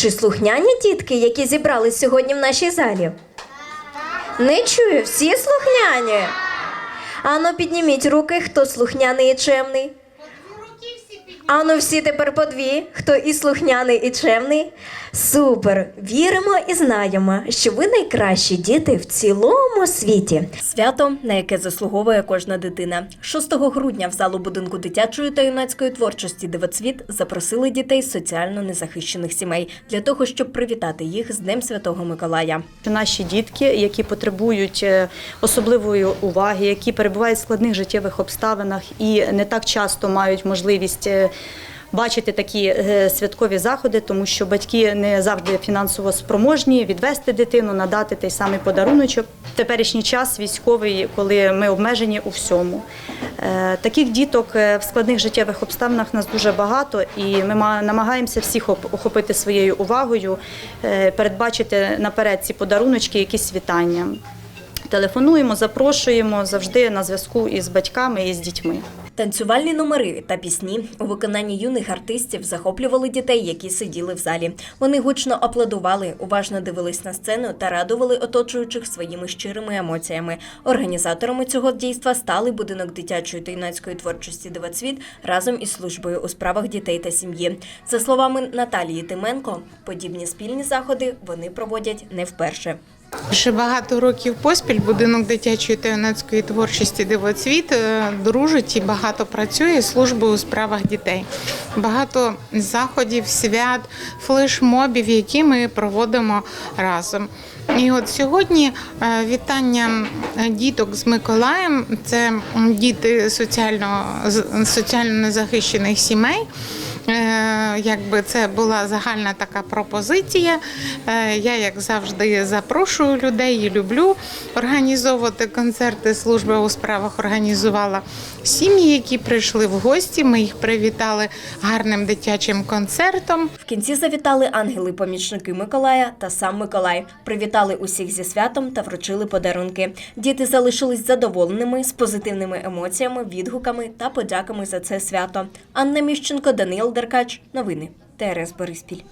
Чи слухняні дітки, які зібрались сьогодні в нашій залі? Не чую, всі слухняні. Ану, підніміть руки, хто слухняний і чемний. Ану, всі тепер по дві, хто і слухняний, і чемний. Супер! Віримо і знаємо, що ви найкращі діти в цілому світі. Свято, на яке заслуговує кожна дитина. 6 грудня в залу будинку дитячої та юнацької творчості Дивоцвіт запросили дітей з соціально незахищених сімей для того, щоб привітати їх з Днем Святого Миколая. Наші дітки, які потребують е, особливої уваги, які перебувають в складних життєвих обставинах і не так часто мають можливість. Бачити такі е, святкові заходи, тому що батьки не завжди фінансово спроможні відвести дитину, надати той самий подаруночок. В теперішній час військовий, коли ми обмежені у всьому. Е, Таких діток е, в складних життєвих обставинах нас дуже багато, і ми намагаємося всіх оп- охопити своєю увагою, передбачити наперед ці подаруночки, якісь вітання. Телефонуємо, запрошуємо завжди на зв'язку із батьками і з дітьми. Танцювальні номери та пісні у виконанні юних артистів захоплювали дітей, які сиділи в залі. Вони гучно аплодували, уважно дивились на сцену та радували оточуючих своїми щирими емоціями. Організаторами цього дійства стали будинок дитячої та юнацької творчості Дивоцвіт разом із службою у справах дітей та сім'ї. За словами Наталії Тименко, подібні спільні заходи вони проводять не вперше. Вже багато років поспіль будинок дитячої та юнацької творчості Дивоцвіт е, дружить і багато працює службою у справах дітей. Багато заходів, свят, флешмобів, які ми проводимо разом. І от сьогодні е, вітання діток з Миколаєм це діти соціально, соціально незахищених сімей. Е, Якби це була загальна така пропозиція. Е, Я, як завжди, запрошую людей і люблю організовувати концерти. Служба у справах організувала сім'ї, які прийшли в гості. Ми їх привітали гарним дитячим концертом. В кінці завітали ангели-помічники Миколая та сам Миколай. Привітали усіх зі святом та вручили подарунки. Діти залишились задоволеними з позитивними емоціями, відгуками та подяками за це свято. Анна Міщенко, Даниил Деркач. Новини. ТРС Бориспіль.